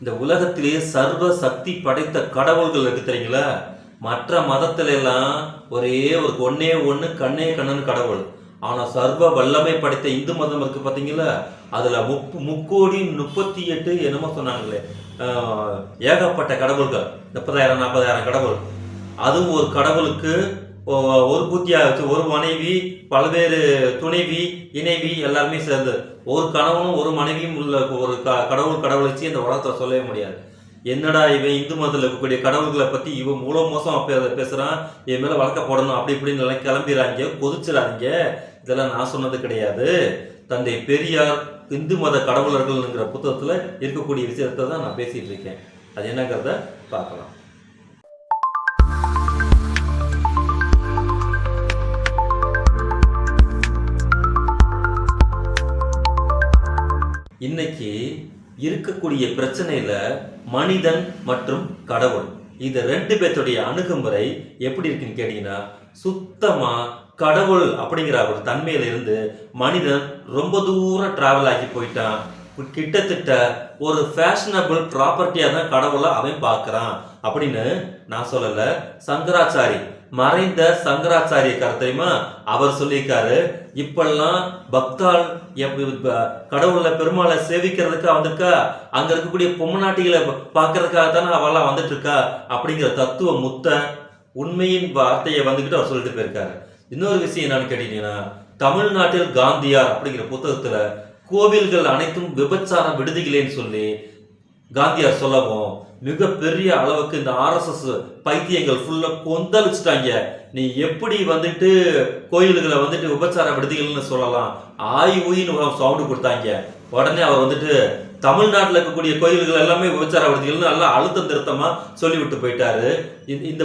இந்த உலகத்திலேயே சர்வ சக்தி படைத்த கடவுள்கள் இருக்கு தெரியுங்களா? மற்ற மதத்துல எல்லாம் ஒரே ஒரு ஒன்னே ஒண்ணு கண்ணே கண்ணன் கடவுள். ஆனா சர்வ வல்லமை படைத்த இந்து மதம் இருக்கு பாத்தீங்களா? அதுல முப்பு முக்கோடி முப்பத்தி எட்டு என்னமோ சொன்னாங்களே. ஏகப்பட்ட கடவுள்கள். முப்பதாயிரம் நாற்பதாயிரம் கடவுள். அதுவும் ஒரு கடவுளுக்கு ஒரு பூத்தியாக வச்சு ஒரு மனைவி பல்வேறு துணைவி இணைவி எல்லாருமே சேர்ந்து ஒரு கணவனும் ஒரு மனைவியும் உள்ள ஒரு க- கடவுள் கடவுளை வச்சு இந்த உலகத்தை சொல்லவே முடியாது. என்னடா இவன் இந்து மதத்தில் இருக்கக்கூடிய கடவுள்களை பற்றி இவன் இவ்வளோ மோசம் பே- பேசுறான் இவன் மேல வழக்க போடணும் அப்படி இப்படின்னு எல்லாம் கிளம்பிடுறாங்க கொதிச்சிடாதீங்க இதெல்லாம் நான் சொன்னது கிடையாது. தந்தை பெரியார் இந்து மத கடவுளர்கள்ங்கிற புத்தகத்தில் இருக்கக்கூடிய விஷயத்தை தான் நான் பேசிகிட்டு இருக்கேன். அது என்னங்கிறத பார்க்கலாம். இன்னைக்கு இருக்கக்கூடிய பிரச்சனையில மனிதன் மற்றும் கடவுள். இது ரெண்டு பேர்த்துடைய அணுகுமுறை எப்படி இருக்குன்னு கேட்டீங்கன்னா சுத்தமா கடவுள் அப்படிங்கிற ஒரு தன்மையில இருந்து மனிதன் ரொம்ப தூரம் டிராவல் ஆகி போயிட்டான். கிட்டத்தட்ட ஒரு ஃபேஷனபிள் ப்ராப்பர்ட்டியாக தான் கடவுளை அவன் பார்க்கறான். அப்படின்னு நான் சொல்லல. சங்கராச்சாரி மறைந்த சங்கராச்சாரிய கருத்தையுமா அவர் சொல்லியிருக்காரு இப்பெல்லாம் பக்தால் எப்~ கடவுளை பெருமாளை சேவிக்கிறதுக்கா வந்திருக்கா? அங்க இருக்கக்கூடிய பொம்மநாட்டிகளை பார்க்கறதுக்காக தானே அவெல்லாம் வந்துட்டு இருக்கா அப்படிங்கிற தத்துவ முத்த உண்மையின் வார்த்தையை வந்துக்கிட்டு அவர் சொல்லிட்டு போயிருக்காரு. இன்னொரு விஷயம் என்னன்னு கேட்டீங்கன்னா தமிழ்நாட்டில் காந்தியார் அப்படிங்கிற புத்தகத்துல கோவில்கள் அனைத்தும் விபச்சார விடுதிகளேன்னு சொல்லி காந்தியார் சொல்லவும் மிகப்பெரிய அளவுக்கு இந்த ஆர்எஸ்எஸ் பைத்தியங்கள் ஃபுல்லாக கொந்தளிச்சிட்டாங்க. நீ எப்படி வந்துட்டு கோயில்களை வந்துட்டு உபச்சார விடுதிகள்னு சொல்லலாம் ஆய் ஊயின்னு சவுண்டு கொடுத்தாங்க. உடனே அவர் வந்துட்டு தமிழ்நாட்டில் இருக்கக்கூடிய கோயில்கள் எல்லாமே உபச்சார விடுதிகள்னு நல்லா அழுத்தம் திருத்தமாக சொல்லிவிட்டு போயிட்டாரு. இந்த- இந்த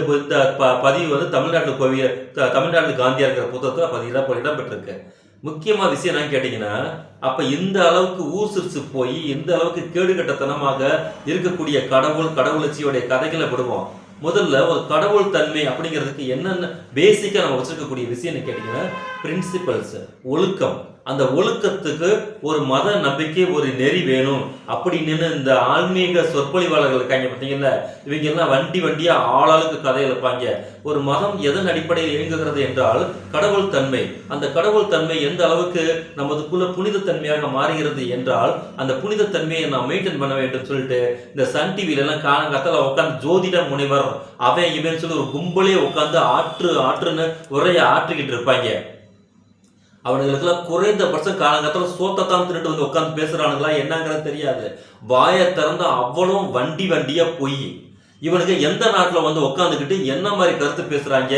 ப- பதிவு வந்து தமிழ்நாட்டு கோவில் த- தமிழ்நாட்டு காந்தியார் இருக்கிற புத்தகத்தில் பதிவு தான் இடம்பெற்றிருக்கு முக்கியமாக விஷயம் என்னன்னு கேட்டீங்கன்னா அப்ப இந்த அளவுக்கு ஊர் சிரிச்சு போய் இந்த அளவுக்கு கேடுகட்டத்தனமாக இருக்கக்கூடிய கடவுள் கடவுளச்சியோடைய கதைகளை விடுவோம். முதல்ல ஒரு கடவுள் தன்மை அப்படிங்கிறதுக்கு என்னென்ன பேசிக்கா நம்ம வச்சுருக்கக்கூடிய விஷயம்னு கேட்டீங்கன்னா பிரின்சிபல்ஸ் ஒழுக்கம். அந்த ஒழுக்கத்துக்கு ஒரு மத நம்பிக்கை ஒரு நெறி வேணும். அப்படின்னு இந்த ஆன்மீக சொற்பொழிவாளர்கள் இருக்காங்க பார்த்தீங்கல்ல? இவங்க எல்லாம் வண்டி வண்டியா ஆளாளுக்கு கதை எழுப்பாங்க. ஒரு மதம் எதன் அடிப்படையில் இயங்குகிறது என்றால் கடவுள் தன்மை. அந்த கடவுள் தன்மை எந்த அளவுக்கு நமதுக்குள்ள புனித தன்மையாக மாறுகிறது என்றால் அந்த புனித தன்மையை நாம் மெயின்டைன் பண்ண வேண்டும் சொல்லிட்டு இந்த சன் டிவிலெல்லாம் காலங்காத்தால உட்காந்து ஜோதிட முனைவர் அவன் இவன் சொல்லி ஒரு கும்பலே உட்காந்து ஆற்று ஆற்றுன்னு உரையை ஆற்றிக்கிட்டு இருப்பாங்க. அவனுங்களுக்கெல்லாம் குறைந்தபட்சம் காலங்காலத்தில் சோத்தை தான் திருட்டு வந்து உட்காந்து பேசுறானுங்களா என்னங்கிறது தெரியாது. வாயை திறந்து அவ்வளவும் வண்டி வண்டியா பொய் இவனுக்கு எந்த நாட்டில் வந்து உட்காந்துக்கிட்டு என்ன மாதிரி கருத்து பேசுறாங்க?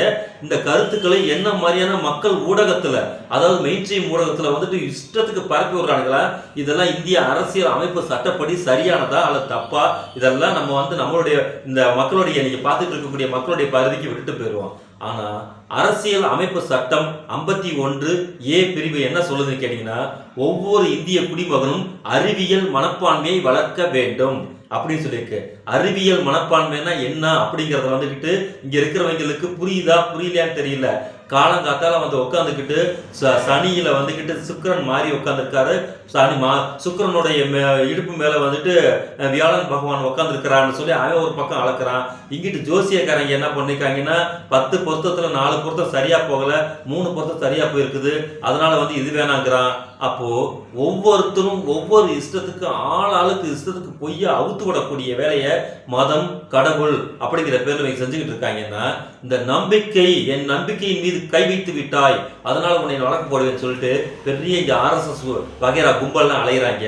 இந்த கருத்துக்களை என்ன மாதிரியான மக்கள் ஊடகத்துல அதாவது மெயின் ஸ்ட்ரீம் ஊடகத்துல வந்துட்டு இஷ்டத்துக்கு பரப்பி விடுறானுங்களா? இதெல்லாம் இந்திய அரசியல் அமைப்பு சட்டப்படி சரியானதா அல்லது தப்பா? இதெல்லாம் நம்ம வந்து நம்மளுடைய இந்த மக்களுடைய நீங்க பார்த்துட்டு இருக்கக்கூடிய மக்களுடைய பகுதிக்கு விட்டுட்டு போயிடுவோம் ஆனால் அரசியல் அமைப்பு சட்டம் ஐம்பத்தி ஒன்று ஏ பிரிவு என்ன சொல்லுதுன்னு கேட்டிங்கன்னா ஒவ்வொரு இந்திய குடிமகனும் அறிவியல் மனப்பான்மையை வளர்க்க வேண்டும் அப்படின்னு சொல்லியிருக்கு. அறிவியல் மனப்பான்மைனா என்ன அப்படிங்கிறத வந்துக்கிட்டு இங்கே இருக்கிறவங்களுக்கு புரியுதா புரியலையான்னு தெரியல. காலங்காத்தால வந்து உட்காந்துக்கிட்டு ச- சனியில வந்துக்கிட்டு சுக்கிரன் மாறி உட்காந்துருக்காரு சனி மா சுக்கிரனுடைய மே- இடுப்பு மேல வந்துட்டு வியாழன் பகவான் உட்காந்துருக்கிறான்னு சொல்லி அவன் ஒரு பக்கம் அளக்குறான் இங்கிட்டு ஜோசியக்காரங்க என்ன பண்ணிருக்காங்கன்னா பத்து பொருத்தத்துல நாலு பொருத்தம் சரியா போகல மூணு பொருத்தம் சரியா போயிருக்குது. அதனால வந்து இது வேணாங்கிறான். அப்போ ஒவ்வொருத்தரும் ஒவ்வொரு இஷ்டத்துக்கு ஆள் ஆளுக்கு இஷ்டத்துக்கு பொய்ய அவுத்து விடக்கூடிய வேலையை மதம் கடவுள் அப்படிங்கிற பேர்ல நீங்க செஞ்சுக்கிட்டு இருக்காங்கன்னா இந்த நம்பிக்கை என் நம்பிக்கையின் மீது கை வைத்து விட்டாய் அதனால உன்னை வழக்கு போடுவேன்னு சொல்லிட்டு பெரிய இங்க ஆர்எஸ்எஸ் வகைரா கும்பல்லாம் அலையிறாங்க.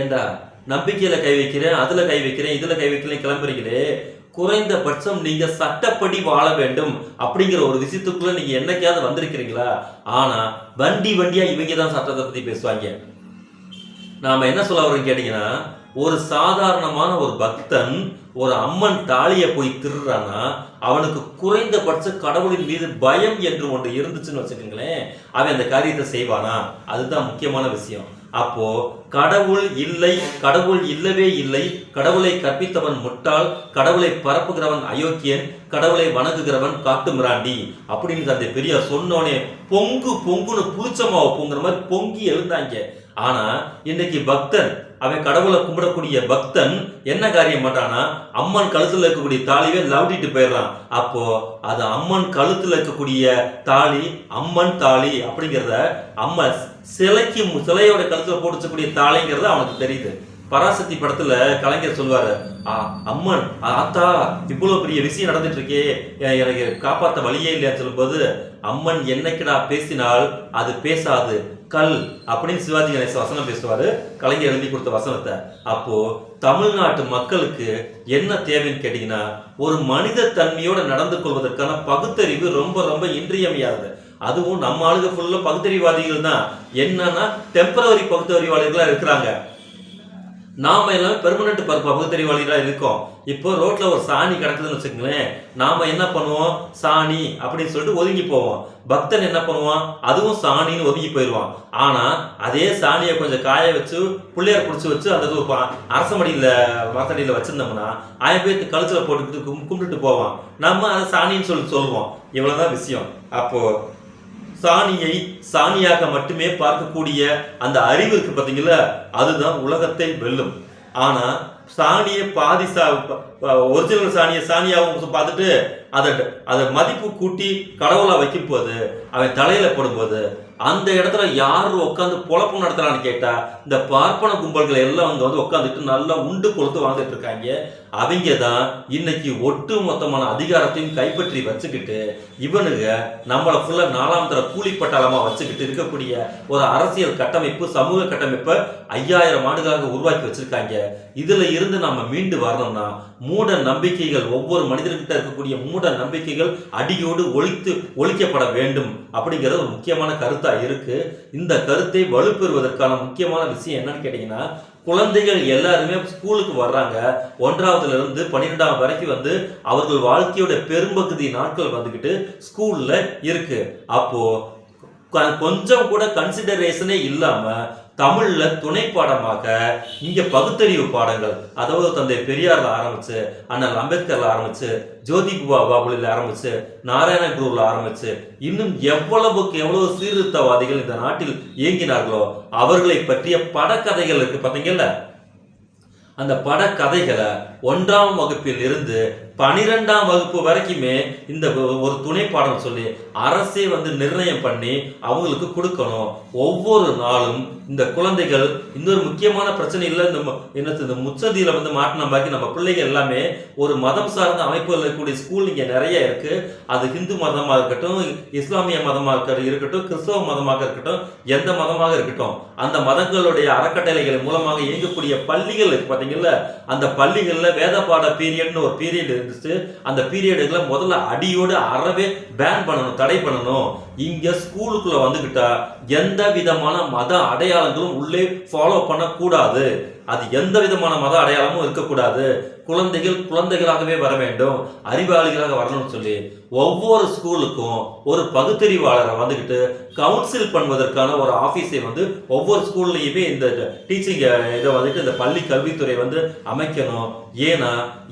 ஏண்டா நம்பிக்கையில கை வைக்கிறேன் அதுல கை வைக்கிறேன் இதுல கை வைக்கிறேன் கிளம்புறீங்களே குறைந்தபட்சம் நீங்க சட்டப்படி வாழ வேண்டும் அப்படிங்கிற ஒரு விஷயத்துக்குள்ள நீங்க என்னைக்காவது வந்திருக்கிறீங்களா? ஆனா வண்டி வண்டியா இவங்க தான் சட்டத்தை பத்தி பேசுவாங்க. நாம என்ன சொல்ல வரோம் கேட்டீங்கன்னா ஒரு சாதாரணமான ஒரு பக்தன் ஒரு அம்மன் தாலியை போய் திருறானா அவனுக்கு குறைந்தபட்ச கடவுளின் மீது பயம் என்று ஒன்று இருந்துச்சுன்னு வச்சுக்கோங்களேன் அவன் அந்த காரியத்தை செய்வானா? அதுதான் முக்கியமான விஷயம். அப்போ கடவுள் இல்லை கடவுள் இல்லவே இல்லை கடவுளை கற்பித்தவன் முட்டாள் கடவுளை பரப்புகிறவன் அயோக்கியன் கடவுளை வணங்குகிறவன் காட்டு மிராண்டி அப்படின்னு அந்த பெரியார் சொன்னோனே பொங்கு பொங்குன்னு புளிச்சமாவை பொங்குற மாதிரி பொங்கி எழுந்தாங்க. ஆனா இன்னைக்கு பக்தன் அவன் கடவுளை கும்பிடக்கூடிய பக்தன் என்ன காரியம் மாட்டானா அம்மன் கழுத்துல இருக்கக்கூடிய தாலியை லவுட்டிட்டு போயிடுறான். அப்போ அது அம்மன் கழுத்துல இருக்கக்கூடிய தாலி அம்மன் தாலி அப்படிங்கிறத அம்மன் சிலைக்கு சிலையோட கழுத்துல போட்டு வச்சக்கூடிய அவனுக்கு தெரியுது. பராசக்தி படத்துல கலைஞர் சொல்லுவாரு "ஆ, அம்மன் ஆத்தா இவ்வளவு பெரிய விஷயம் நடந்துட்டு இருக்கே எனக்கு காப்பாத்த வழியே இல்லையான்னு சொல்லும்போது அம்மன் என்னைக்குடா பேசினால் அது பேசாது. கல் அப்படின்னு சிவாஜி கணேச வசனம் பேசுவாரு. கலைஞர் எழுதி கொடுத்த வசனத்தை. அப்போ தமிழ்நாட்டு மக்களுக்கு என்ன தேவைன்னு கேட்டீங்கன்னா ஒரு மனித தன்மையோட நடந்து கொள்வதற்கான பகுத்தறிவு ரொம்ப ரொம்ப இன்றியமையாதது. அதுவும் நம்ம ஆளுங்க ஃபுல்லாக பகுத்தறிவாதிகள் தான். என்னன்னா டெம்பரவரி பகுத்தறிவாளர்களாக இருக்கிறாங்க. நாம எல்லாமே பெர்மனன்ட் பகுத்தறிவாளிகளா இருக்கோம். இப்போ ரோட்ல ஒரு சாணி கிடக்குதுன்னு வச்சுக்கோங்களேன். நாம என்ன பண்ணுவோம்? சாணி அப்படின்னு சொல்லிட்டு ஒதுங்கி போவோம். பக்தன் என்ன பண்ணுவான்? அதுவும் சாணின்னு ஒதுங்கி போயிடுவான். ஆனா அதே சாணியை கொஞ்சம் காய வச்சு பிள்ளையார் பிடிச்சி வச்சு அந்த இது ப- அரசமடியில மரத்தடியில வச்சிருந்தோம்னா ஆயிரம் பேருக்கு கழுத்துல போட்டுக்கிட்டு கும்- கும்பிட்டுட்டு போவான். நம்ம அதை சாணின்னு சொல்லி சொல்லுவோம். இவ்வளவுதான் விஷயம். அப்போ சாணியை சாணியாக மட்டுமே பார்க்கக்கூடிய அந்த அறிவு இருக்கு பார்த்தீங்களா அதுதான் உலகத்தை வெல்லும். ஆனா சாணியை பாதி சா ஒரிஜினல் சாணியை சாணியாகவும் பார்த்துட்டு அதை அதை மதிப்பு கூட்டி கடவுளா வைக்கும் போது அவன் தலையில் போடும்போது அந்த இடத்துல யார் உட்காந்து பொழப்பு நடத்துறான்னு கேட்டா இந்த பார்ப்பன கும்பல்கள் எல்லாம் அங்க வந்து உட்காந்துட்டு நல்லா உண்டு கொளுத்து வாழ்ந்துட்டு இருக்காங்க. அவங்க தான் இன்னைக்கு ஒட்டு மொத்தமான அதிகாரத்தையும் கைப்பற்றி வச்சுக்கிட்டு இவனுங்க நம்மளை ஃபுல்லாக நாலாம் தர கூலிப்பட்டாளமாக வச்சுக்கிட்டு இருக்கக்கூடிய ஒரு அரசியல் கட்டமைப்பு சமூக கட்டமைப்பை ஐயாயிரம் ஆண்டுகளாக உருவாக்கி வச்சிருக்காங்க. இதுல இருந்து நம்ம மீண்டு வரணும்னா மூட நம்பிக்கைகள் ஒவ்வொரு மனிதர்கிட்ட இருக்கக்கூடிய மூட நம்பிக்கைகள் அடியோடு ஒழித்து ஒழிக்கப்பட வேண்டும் அப்படிங்கிறது ஒரு முக்கியமான கருத்தா இருக்கு. இந்த கருத்தை வலுப்பெறுவதற்கான முக்கியமான விஷயம் என்னன்னு கேட்டீங்கன்னா குழந்தைகள் எல்லாருமே ஸ்கூலுக்கு வர்றாங்க. ஒன்றாவதுல இருந்து பன்னிரெண்டாம் வரைக்கும் வந்து அவர்கள் வாழ்க்கையோட பெரும்பகுதி நாட்கள் வந்துக்கிட்டு ஸ்கூல்ல இருக்கு. அப்போ கொஞ்சம் கூட கன்சிடரேஷனே இல்லாம தமிழில் துணை பாடமாக இங்கே பகுத்தறிவு பாடங்கள் அதாவது தந்தை பெரியாரில் ஆரம்பிச்சு அண்ணல் அம்பேத்கரில் ஆரம்பிச்சு ஜோதிபா பாபுலில் ஆரம்பிச்சு நாராயண குருவில் ஆரம்பிச்சு இன்னும் எவ்வளவுக்கு எவ்வளவு சீர்திருத்தவாதிகள் இந்த நாட்டில் இயங்கினார்களோ அவர்களை பற்றிய படக்கதைகள் இருக்கு பார்த்தீங்கல்ல அந்த படக்கதைகளை ஒன்றாம் வகுப்பில் இருந்து பனிரெண்டாம் வகுப்பு வரைக்குமே இந்த ஒரு துணை பாடம் சொல்லி அரசே வந்து நிர்ணயம் பண்ணி அவங்களுக்கு கொடுக்கணும். ஒவ்வொரு நாளும் இந்த குழந்தைகள் இன்னொரு முக்கியமான பிரச்சனை இல்லை. இந்த என்ன என்னது இந்த முச்சந்தியில் வந்து மாட்டின பாக்கி நம்ம பிள்ளைகள் எல்லாமே ஒரு மதம் சார்ந்த அமைப்புகள் இருக்கக்கூடிய ஸ்கூல் இங்கே நிறைய இருக்கு. அது ஹிந்து மதமாக இருக்கட்டும் இஸ்லாமிய மதமாக இருக்கட்டும் கிறிஸ்தவ மதமாக இருக்கட்டும் எந்த மதமாக இருக்கட்டும் அந்த மதங்களுடைய அறக்கட்டளைகள் மூலமாக இயங்கக்கூடிய பள்ளிகள் இருக்கு பாத்தீங்கல்ல? அந்த பள்ளிகளில் வேத பாட பீரியட்னு ஒரு பீரியட் எடுத்து அந்த பீரியடுகளை முதல்ல அடியோடு அறவே பேன் பண்ணணும் தடை பண்ணணும். இங்கே ஸ்கூலுக்குள்ளே வந்துக்கிட்டா எந்த விதமான மத அடையாளங்களும் உள்ளே ஃபாலோ பண்ணக்கூடாது. அது எந்த விதமான மத அடையாளமும் இருக்கக்கூடாது. குழந்தைகள் குழந்தைகளாகவே வர வேண்டும். அறிவாளிகளாக வரணும்னு சொல்லி ஒவ்வொரு ஸ்கூலுக்கும் ஒரு பகுத்தறிவாளரை வந்துக்கிட்டு கவுன்சில் பண்ணுவதற்கான ஒரு ஆஃபீஸை வந்து ஒவ்வொரு ஸ்கூல்லையுமே இந்த டீச்சிங் இதை வந்துட்டு இந்த பள்ளி கல்வித்துறை வந்து அமைக்கணும். ஏன்னா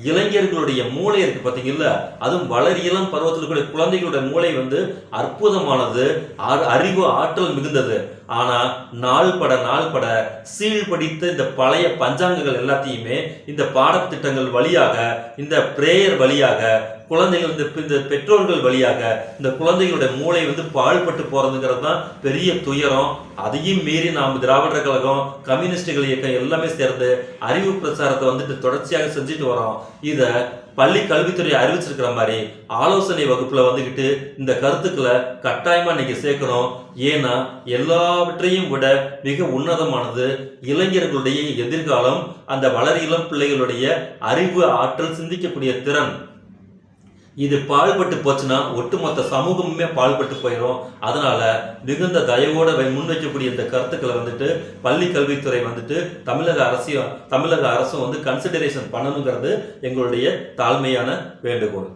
இளைஞர்களுடைய மூளை இருக்கு பார்த்தீங்கல்ல அதுவும் வளர் இளம் பருவத்தில் கூட குழந்தைகளுடைய மூளை வந்து அற்புதமானது அறிவு ஆற்றல் மிகுந்தது. ஆனா நாள் பட நாள் பட சீழ் படித்த இந்த பழைய பஞ்சாங்கங்கள் எல்லாத்தையுமே இந்த பாடத்திட்டங்கள் வழியாக இந்த பிரேயர் வழியாக குழந்தைகள் இந்த இந்த பெற்றோர்கள் வழியாக இந்த குழந்தைகளுடைய மூளை வந்து பாழ்பட்டு போகிறதுங்கிறது தான் பெரிய துயரம். அதையும் மீறி நாம் திராவிடர் கழகம் கம்யூனிஸ்டுகள் இயக்கம் எல்லாமே சேர்ந்து அறிவு பிரச்சாரத்தை வந்துட்டு தொடர்ச்சியாக செஞ்சுட்டு வரோம். இதை பள்ளி கல்வித்துறை அறிவிச்சிருக்கிற மாதிரி ஆலோசனை வகுப்புல வந்துக்கிட்டு இந்த கருத்துக்களை கட்டாயமா நீங்க சேர்க்கணும். ஏன்னா எல்லாவற்றையும் விட மிக உன்னதமானது இளைஞர்களுடைய எதிர்காலம் அந்த வளர் இளம் பிள்ளைகளுடைய அறிவு ஆற்றல் சிந்திக்கக்கூடிய திறன். இது பாழ்பட்டு போச்சுன்னா ஒட்டுமொத்த சமூகமுமே பாழ்பட்டு போயிடும் அதனால மிகுந்த தயவோட முன் முன்வைக்கக்கூடிய இந்த கருத்துக்களை வந்துட்டு பள்ளி கல்வித்துறை வந்துட்டு தமிழக அரசியும் தமிழக அரசும் வந்து கன்சிடரேஷன் பண்ணணுங்கிறது எங்களுடைய தாழ்மையான வேண்டுகோள்.